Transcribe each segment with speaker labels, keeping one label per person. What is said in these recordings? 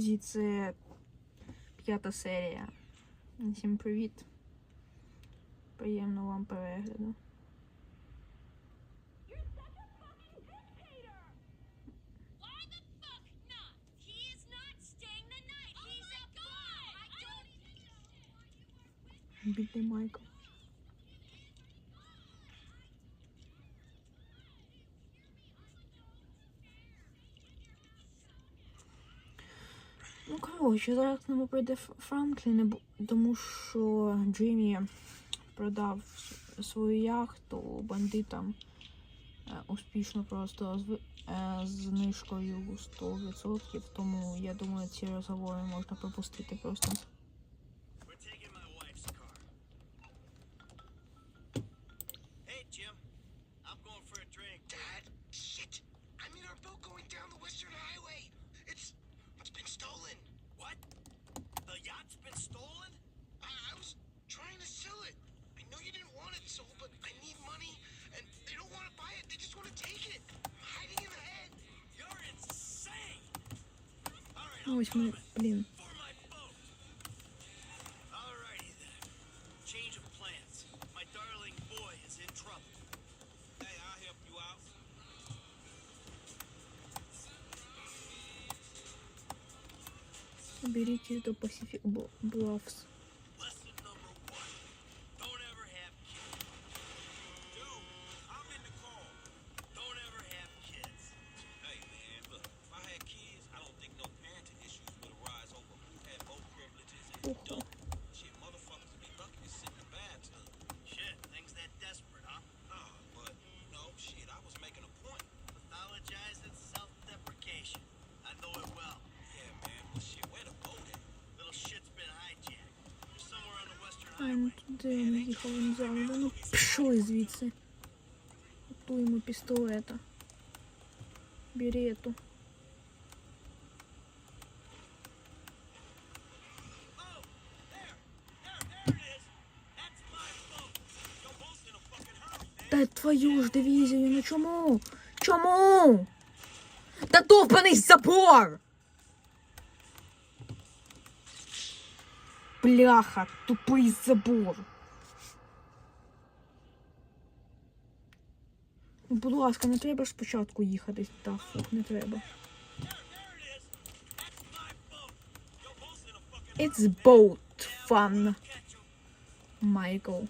Speaker 1: Друзі, це п'ята серія. Всім привіт. Приємного вам перегляду.
Speaker 2: Why the
Speaker 1: Ну, коротше, зараз к нему прийде Франклін, тому що Джиммі продав свою яхту бандитам е, успішно просто з, е, знижкою 100%, тому я думаю, ці розговори можна пропустити просто.
Speaker 3: Jim. I'm going for a drink.
Speaker 4: Dad, shit! I'm in our boat going down the Western Highway. You
Speaker 3: out.
Speaker 1: Беріть до Pacific Bl- Bluffs. А, ну
Speaker 3: highway.
Speaker 1: туди він їхав, він взяв. Да ну пішли звідси. Готуємо пістолета. Берету.
Speaker 3: Oh, there, there, there it is. That's my boat. Your boat's in a fucking hurry, man.
Speaker 1: Та твою ж дивізію, ну чому? Чому? Та довбаний забор! Бляха, тупий забор. Ну, Будь ласка, не треба ж спочатку їхати. Та фух, не треба.
Speaker 3: There, there it is. That's my boat. Your boat's in a fucking
Speaker 1: It's boat fun,
Speaker 3: catch 'em.
Speaker 1: Майкл.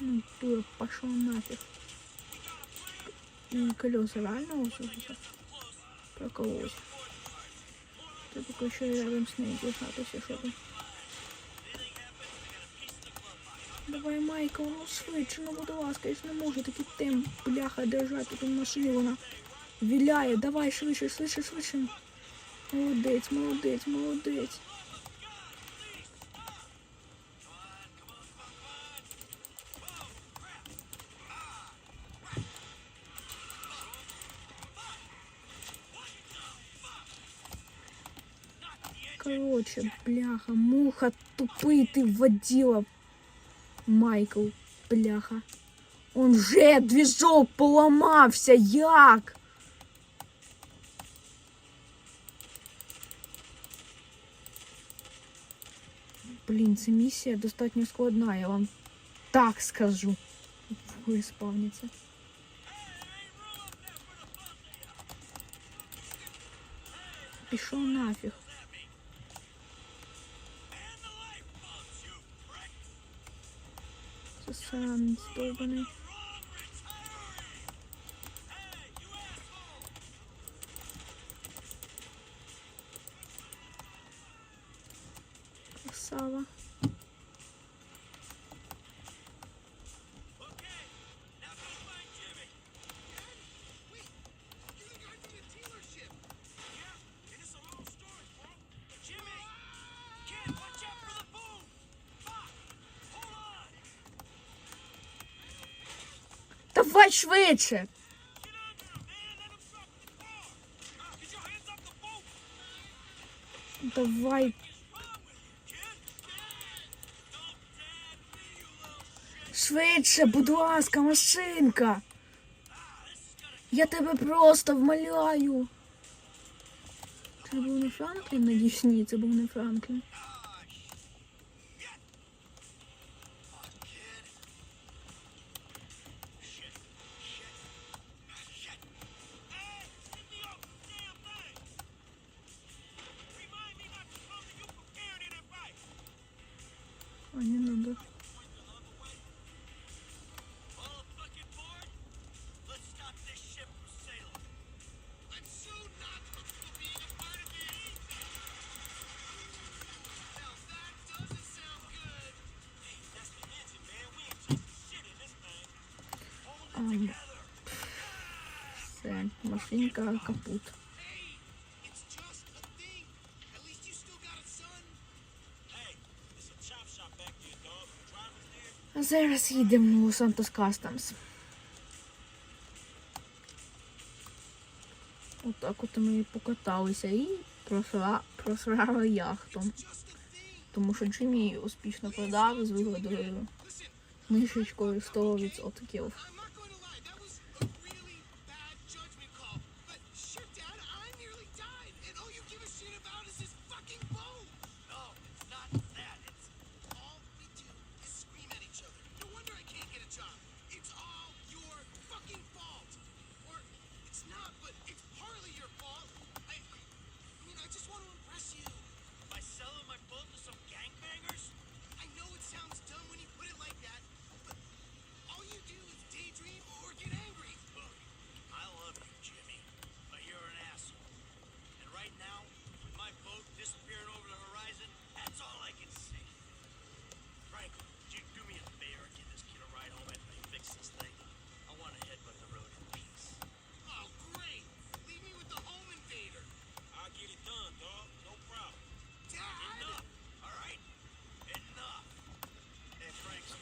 Speaker 1: Ну, дура, пошел нафиг. Ну, колеса реально уже прокололись. Только еще рядом з нею что там. Давай, Майкл, ну швидше, ну будь ласка, я ж не можу такий темп, бляха, держати тут машину, вона віляє. Давай, швидше, швидше, швидше. Молодець, молодець, молодець. Короче, бляха, муха, тупий ти водила. Майкл, бляха. Он же движок поламався, як? Блін, ця місія достатньо складна, я вам так скажу. Ви спавніться. Пішов нафіг.
Speaker 3: um, still running. You little shit!
Speaker 1: Швидше, будь ласка, машинка. Я тебе просто вмоляю. Це був не Франклін, надіюсь, ні, це був не Франклін.
Speaker 3: Drivers there?
Speaker 1: А зараз їдемо у Сантос Кастомс. Отак от ми покаталися і просра... просрали яхту. Тому що Джиммі успішно продав з вигодою книжечкою 100%.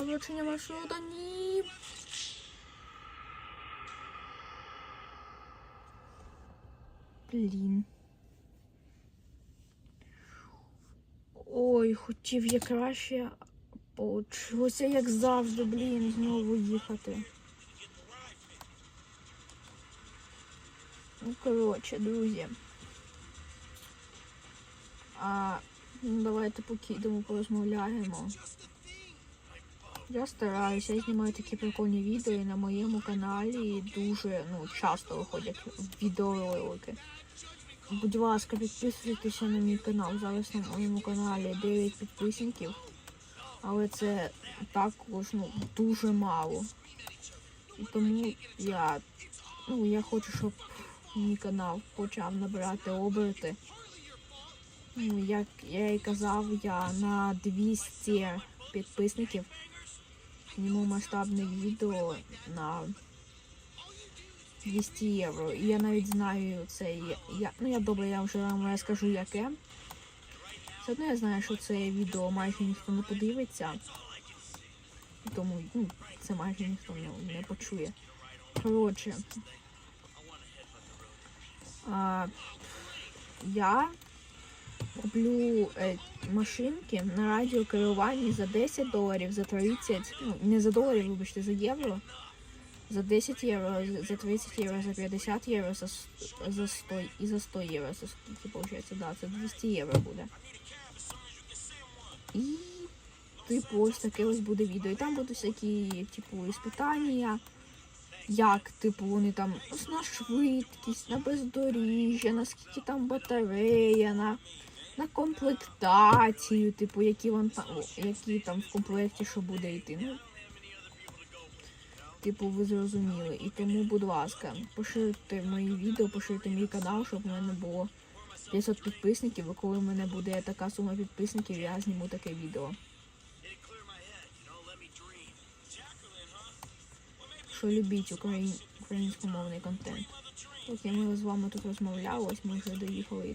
Speaker 3: Franklin.
Speaker 1: Скорочення маршрута ні. Блін. Ой, хотів я краще. Получилося, як завжди, блін, знову їхати. Ну, коротше, друзі. А, ну, давайте поки йдемо порозмовляємо. Я стараюся, я знімаю такі прикольні відео і на моєму каналі дуже ну, часто виходять відеоролики. Будь ласка, підписуйтеся на мій канал. Зараз на моєму каналі 9 підписників. Але це також ну, дуже мало. І тому я, ну, я хочу, щоб мій канал почав набирати оберти. Ну, як я і казав, я на 200 підписників зніму масштабне відео на 200 євро. І я навіть знаю це. Я, ну я добре, я вже вам розкажу яке. Все одно я знаю, що це відео майже ніхто не подивиться. Тому ну, це майже ніхто не, не почує. Коротше. А, я куплю е, машинки на радіокеруванні за 10 доларів, за 30, ну не за доларів, вибачте, за євро. За 10 євро, за 30 євро, за 50 євро, за, за 100 і за 100 євро. Це скільки виходить, да, це 200 євро буде. І типу ось таке ось буде відео. І там будуть всякі, типу, іспитання, як, типу, вони там на швидкість, на бездоріжжя, наскільки там батарея, на, на комплектацію, типу, які вам там, які там в комплекті що буде йти. Ну, типу, ви зрозуміли. І тому, будь ласка, поширюйте мої відео, поширюйте мій канал, щоб в мене було 500 підписників, і коли в мене буде така сума підписників, я зніму таке відео. Що любіть україн... українськомовний контент. Поки ми з вами тут розмовляли, ось ми вже доїхали і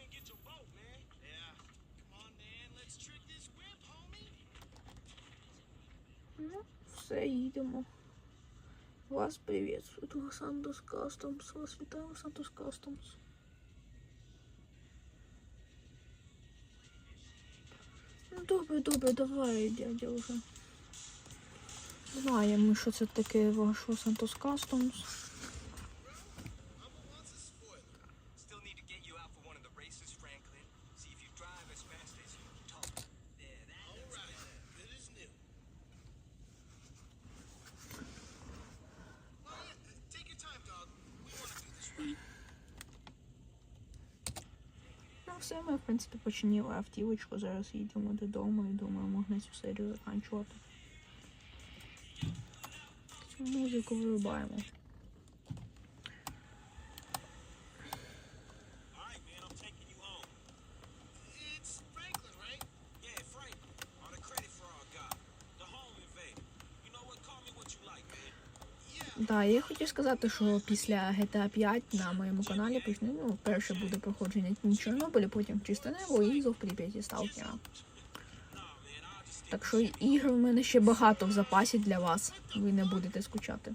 Speaker 1: Ну, все, їдемо. Вас привіт Лос-Сантос Кастомс. Вас вітаю Лос-Антос Customs. Ну, добре, добре, давай, дядя вже. Знаємо що це таке ваш Лос-Антос Customs. Все, ми, в принципі, починили автівочку. Зараз їдемо додому і думаю, можна цю серію заканчувати. Цю музику вирубаємо. Да, я хотів сказати, що після GTA 5 на моєму каналі почне, ну, перше буде проходження Чорнобиля, потім чисте і зов Прип'яті Сталкера. Так що ігр в мене ще багато в запасі для вас. Ви не будете скучати.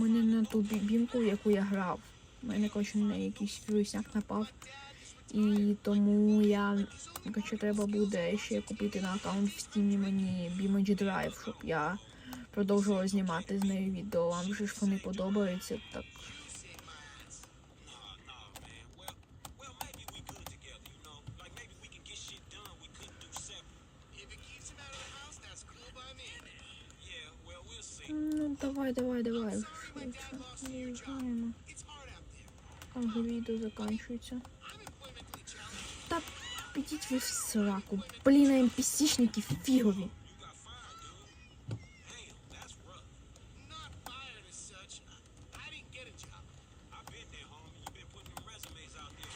Speaker 1: У мене на ту бімку, яку я грав. У мене на якийсь вірусняк напав. І тому я коротше, треба буде ще купити на аккаунт в стімі мені BMG Drive, щоб я продовжувала знімати з нею відео. Вам же ж вони подобаються, так
Speaker 4: a job.
Speaker 3: I've been there, homie. you been putting them resumes out there.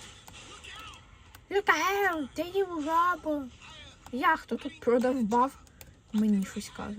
Speaker 4: Look out!
Speaker 1: Лютаєв, ти їм жабу. Я хто тут продав? Мені щось каже.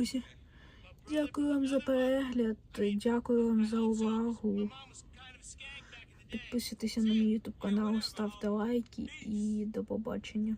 Speaker 1: друзі. Дякую вам за перегляд. Дякую вам за увагу. Підписуйтеся на мій ютуб канал, ставте лайки і до побачення.